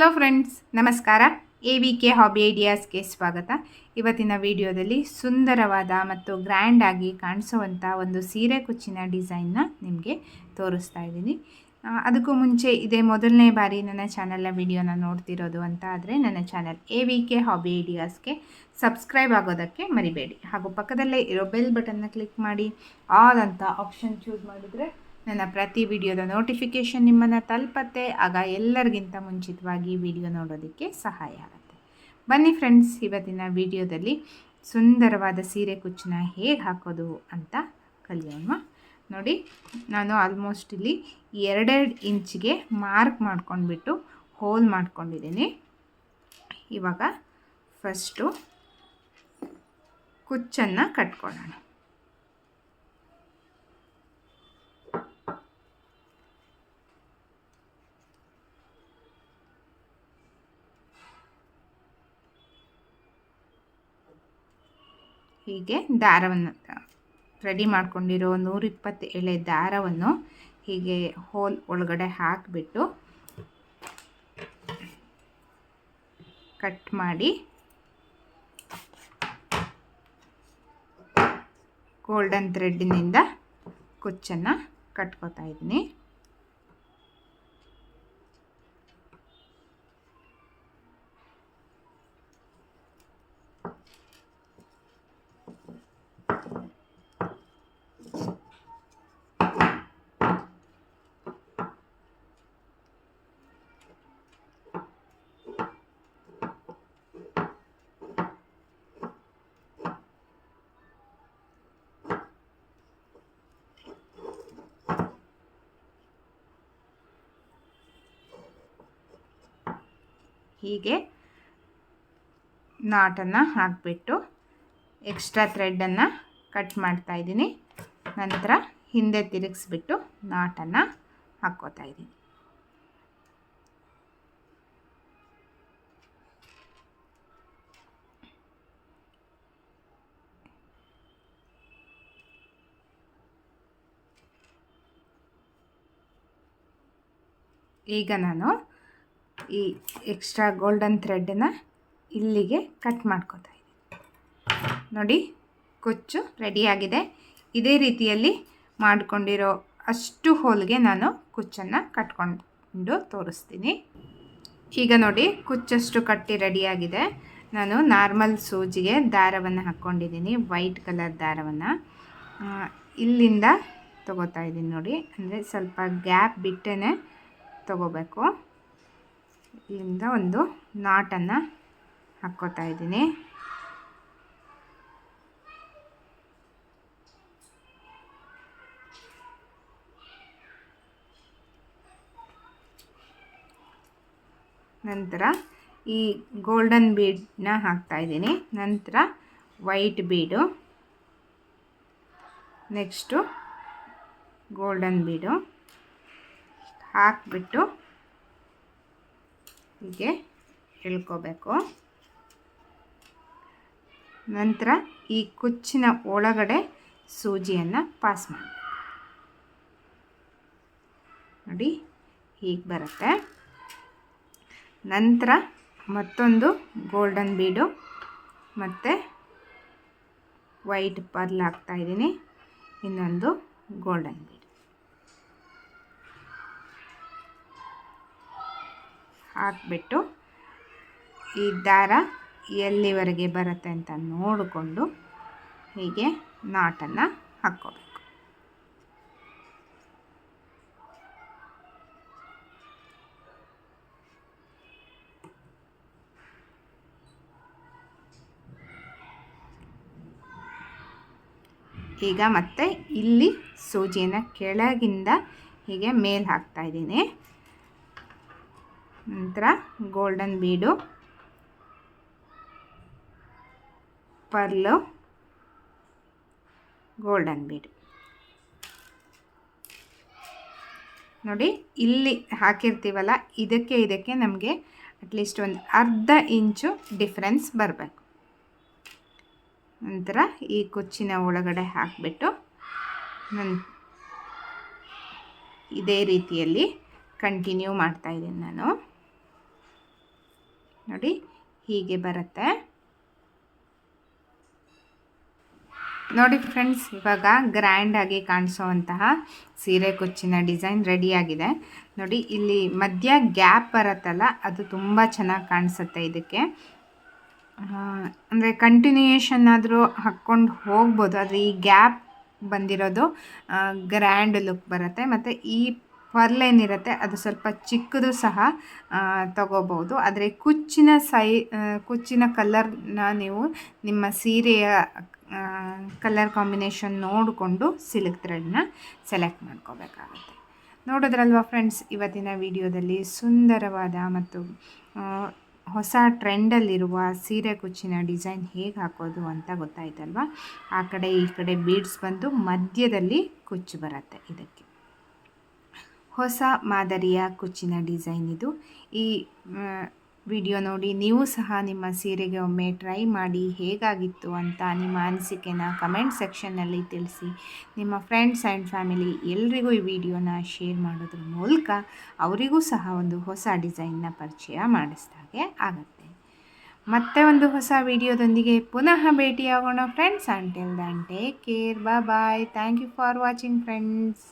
Hello friends ನಮಸ್ಕಾರ. A V K hobby ಐಡಿಯಾಸ್ಗೆ ಸ್ವಾಗತ. ಇವತ್ತಿನ ವಿಡಿಯೋದಲ್ಲಿ ಸುಂದರವಾದ ಮತ್ತು ಗ್ರ್ಯಾಂಡ್ ಆಗಿ ಕಾಣಿಸುವಂಥ ಒಂದು ಸೀರೆ ಕುಚ್ಚಿನ ಡಿಸೈನ್ನ ನಿಮಗೆ ತೋರಿಸ್ತಾ ಇದ್ದೀನಿ. ಅದಕ್ಕೂ ಮುಂಚೆ ಇದೇ ಮೊದಲನೇ ಬಾರಿ ನನ್ನ ಚಾನಲ್ನ ವಿಡಿಯೋನ ನೋಡ್ತಿರೋದು ಅಂತ ಆದರೆ ನನ್ನ channel A V K hobby ಐಡಿಯಾಸ್ಗೆ subscribe ಆಗೋದಕ್ಕೆ ಮರಿಬೇಡಿ. ಹಾಗೂ ಪಕ್ಕದಲ್ಲೇ ಇರೋ ಬೆಲ್ ಬಟನ್ನ ಕ್ಲಿಕ್ ಮಾಡಿ. ಆಲ್ ಅಂತ ಆಪ್ಷನ್ ಚೂಸ್ ಮಾಡಿದರೆ ನನ್ನ ಪ್ರತಿ ವಿಡಿಯೋದ ನೋಟಿಫಿಕೇಷನ್ ನಿಮ್ಮನ್ನು ತಲುಪತ್ತೆ. ಆಗ ಎಲ್ಲರಿಗಿಂತ ಮುಂಚಿತವಾಗಿ ವಿಡಿಯೋ ನೋಡೋದಕ್ಕೆ ಸಹಾಯ ಆಗುತ್ತೆ. ಬನ್ನಿ ಫ್ರೆಂಡ್ಸ್ ಇವತ್ತಿನ ವಿಡಿಯೋದಲ್ಲಿ ಸುಂದರವಾದ ಸೀರೆ ಕುಚ್ಚನ್ನ ಹೇಗೆ ಹಾಕೋದು ಅಂತ ಕಲಿಯೋಣ. ನೋಡಿ, ನಾನು ಆಲ್ಮೋಸ್ಟ್ ಇಲ್ಲಿ ಎರಡೆರಡು ಇಂಚಿಗೆ ಮಾರ್ಕ್ ಮಾಡ್ಕೊಂಡ್ಬಿಟ್ಟು ಹೋಲ್ ಮಾಡ್ಕೊಂಡಿದ್ದೀನಿ. ಇವಾಗ ಫಸ್ಟು ಕುಚ್ಚನ್ನು ಕಟ್ಕೊಳ್ಳೋಣ. ಹೀಗೆ ದಾರವನ್ನು ರೆಡಿ ಮಾಡ್ಕೊಂಡಿರೋ ನೂರಿಪ್ಪತ್ತು ಎಳೆ ದಾರವನ್ನು ಹೀಗೆ ಹೋಲ್ ಒಳಗಡೆ ಹಾಕಿಬಿಟ್ಟು ಕಟ್ ಮಾಡಿ ಗೋಲ್ಡನ್ ಥ್ರೆಡ್ಡಿನಿಂದ ಕುಚ್ಚನ್ನು ಕಟ್ಕೋತಾ ಇದ್ದೀನಿ. ಹೀಗೆ ನಾಟನ್ನು ಹಾಕಿಬಿಟ್ಟು ಎಕ್ಸ್ಟ್ರಾ ಥ್ರೆಡನ್ನು ಕಟ್ ಮಾಡ್ತಾ ಇದ್ದೀನಿ. ನಂತರ ಹಿಂದೆ ತಿರುಗಿಸ್ಬಿಟ್ಟು ನಾಟನ್ನು ಹಾಕ್ಕೋತಾ ಇದ್ದೀನಿ. ಈಗ ನಾನು ಈ ಎಕ್ಸ್ಟ್ರಾ ಗೋಲ್ಡನ್ ಥ್ರೆಡ್ಡನ್ನು ಇಲ್ಲಿಗೆ ಕಟ್ ಮಾಡ್ಕೋತಾ ಇದ್ದೀನಿ. ನೋಡಿ, ಕೊಚ್ಚು ರೆಡಿಯಾಗಿದೆ ಇದೇ ರೀತಿಯಲ್ಲಿ ಮಾಡಿಕೊಂಡಿರೋ ಅಷ್ಟು ಹೋಲ್ಗೆ ನಾನು ಕುಚ್ಚನ್ನು ಕಟ್ಕೊಂಡು ತೋರಿಸ್ತೀನಿ. ಈಗ ನೋಡಿ, ಕುಚ್ಚಷ್ಟು ಕಟ್ಟಿ ರೆಡಿಯಾಗಿದೆ ನಾನು ನಾರ್ಮಲ್ ಸೂಜಿಗೆ ದಾರವನ್ನು ಹಾಕ್ಕೊಂಡಿದ್ದೀನಿ ವೈಟ್ ಕಲರ್ ದಾರವನ್ನು. ಇಲ್ಲಿಂದ ತಗೋತಾ ಇದ್ದೀನಿ ನೋಡಿ, ಅಂದರೆ ಸ್ವಲ್ಪ ಗ್ಯಾಪ್ ಬಿಟ್ಟೇ ತಗೋಬೇಕು. ಇಲ್ಲಿಂದ ಒಂದು ನಾಟನ್ನು ಹಾಕ್ಕೋತಾ ಇದ್ದೀನಿ. ನಂತರ ಈ ಗೋಲ್ಡನ್ ಬೀಡನ್ನ ಹಾಕ್ತಾ ಇದ್ದೀನಿ. ನಂತರ white bead next golden bead ಹಾಕಿಬಿಟ್ಟು ಹೀಗೆ ಎಳ್ಕೋಬೇಕು ನಂತರ ಈ ಕುಚ್ಚಿನ ಒಳಗಡೆ ಸೂಜಿಯನ್ನು ಪಾಸ್ ಮಾಡಿ ನೋಡಿ, ಹೀಗೆ ಬರುತ್ತೆ. ನಂತರ ಮತ್ತೊಂದು ಗೋಲ್ಡನ್ ಬೀಡು ಮತ್ತು ವೈಟ್ ಪರ್ಲ್ ಹಾಕ್ತಾಯಿದ್ದೀನಿ ಇನ್ನೊಂದು ಗೋಲ್ಡನ್ ಬೀಡು ಹಾಕಿಬಿಟ್ಟು ಈ ದಾರ ಎಲ್ಲಿವರೆಗೆ ಬರುತ್ತೆ ಅಂತ ನೋಡಿಕೊಂಡು ಹೀಗೆ ನಾಟನ್ನು ಹಾಕ್ಕೋಬೇಕು. ಈಗ ಮತ್ತೆ ಇಲ್ಲಿ ಸೂಜಿನ ಕೆಳಗಿಂದ ಹೀಗೆ ಮೇಲೆ ಹಾಕ್ತಾ ಇದ್ದೀನಿ. ನಂತರ ಗೋಲ್ಡನ್ ಬೀಡು ಪರ್ಲು ಗೋಲ್ಡನ್ ಬೀಡು ನೋಡಿ, ಇಲ್ಲಿ ಹಾಕಿರ್ತೀವಲ್ಲ, ಇದಕ್ಕೆ ಇದಕ್ಕೆ ನಮಗೆ ಅಟ್ಲೀಸ್ಟ್ ಒಂದು ಅರ್ಧ ಇಂಚು ಡಿಫ್ರೆನ್ಸ್ ಬರಬೇಕು. ನಂತರ ಈ ಕುಚ್ಚಿನ ಒಳಗಡೆ ಹಾಕಿಬಿಟ್ಟು ನನ್ನ ಇದೇ ರೀತಿಯಲ್ಲಿ ಕಂಟಿನ್ಯೂ ಮಾಡ್ತಾಯಿದ್ದೀನಿ ನಾನು. ನೋಡಿ, ಹೀಗೆ ಬರುತ್ತೆ. ನೋಡಿ ಫ್ರೆಂಡ್ಸ್ ಇವಾಗ ಗ್ರ್ಯಾಂಡಾಗಿ ಕಾಣಿಸುವಂತಹ ಸೀರೆ ಕುಚ್ಚಿನ ಡಿಸೈನ್ ರೆಡಿಯಾಗಿದೆ. ನೋಡಿ, ಇಲ್ಲಿ ಮಧ್ಯ ಗ್ಯಾಪ್ ಬರುತ್ತಲ್ಲ, ಅದು ತುಂಬ ಚೆನ್ನಾಗಿ ಕಾಣಿಸುತ್ತೆ ಇದಕ್ಕೆ. ಅಂದರೆ ಕಂಟಿನ್ಯೂಯೇಷನ್ ಆದರೂ ಹಾಕ್ಕೊಂಡು ಹೋಗ್ಬೋದು, ಆದರೆ ಈ ಗ್ಯಾಪ್ ಬಂದಿರೋದು ಗ್ರ್ಯಾಂಡ್ ಲುಕ್ ಬರುತ್ತೆ. ಮತ್ತು ಈ ಪರ್ಲ್ ಇರುತ್ತೆ ಅದು ಸ್ವಲ್ಪ ಚಿಕ್ಕದು ಸಹ ತಗೋಬೋದು ಆದರೆ ಕುಚ್ಚಿನ ಸೈ ಕುಚ್ಚಿನ ಕಲರ್ನ ನೀವು ನಿಮ್ಮ ಸೀರೆಯ ಕಲರ್ ಕಾಂಬಿನೇಷನ್ ನೋಡಿಕೊಂಡು ಸಿಲ್ಕ್ ಥ್ರೆಡ್ನ ಸೆಲೆಕ್ಟ್ ಮಾಡ್ಕೋಬೇಕಾಗುತ್ತೆ. ನೋಡಿದ್ರಲ್ವ ಫ್ರೆಂಡ್ಸ್, ಇವತ್ತಿನ ವಿಡಿಯೋದಲ್ಲಿ ಸುಂದರವಾದ ಮತ್ತು ಹೊಸ ಟ್ರೆಂಡಲ್ಲಿರುವ ಸೀರೆ ಕುಚ್ಚಿನ ಡಿಸೈನ್ ಹೇಗೆ ಹಾಕೋದು ಅಂತ ಗೊತ್ತಾಯ್ತಲ್ವ? ಆ ಕಡೆ ಈ ಕಡೆ ಬೀಡ್ಸ್ ಬಂದು ಮಧ್ಯದಲ್ಲಿ ಕುಚ್ಚು ಬರುತ್ತೆ ಇದಕ್ಕೆ. ಹೊಸ ಮಾದರಿಯ ಕುಚ್ಚಿನ ಡಿಸೈನ್ ಇದು. ಈ ವಿಡಿಯೋ ನೋಡಿ ನೀವು ಸಹ ನಿಮ್ಮ ಸೀರೆಗೆ ಒಮ್ಮೆ ಟ್ರೈ ಮಾಡಿ ಹೇಗಾಗಿತ್ತು ಅಂತ ನಿಮ್ಮ ಅನಿಸಿಕೆನ ಕಮೆಂಟ್ ಸೆಕ್ಷನ್ನಲ್ಲಿ ತಿಳಿಸಿ. ನಿಮ್ಮ ಫ್ರೆಂಡ್ಸ್ ಆ್ಯಂಡ್ ಫ್ಯಾಮಿಲಿ ಎಲ್ರಿಗೂ ಈ ವಿಡಿಯೋನ ಶೇರ್ ಮಾಡೋದ್ರ ಮೂಲಕ ಅವರಿಗೂ ಸಹ ಒಂದು ಹೊಸ ಡಿಸೈನ್ನ ಪರಿಚಯ ಮಾಡಿಸ್ದಾಗೆ ಆಗುತ್ತೆ. ಮತ್ತೆ ಒಂದು ಹೊಸ ವಿಡಿಯೋದೊಂದಿಗೆ ಪುನಃ ಭೇಟಿಯಾಗೋಣ ಫ್ರೆಂಡ್ಸ್. ಅಂಟಿಲ್ ಟೇಕ್ ಕೇರ್ ಬಾ bye thank you for watching friends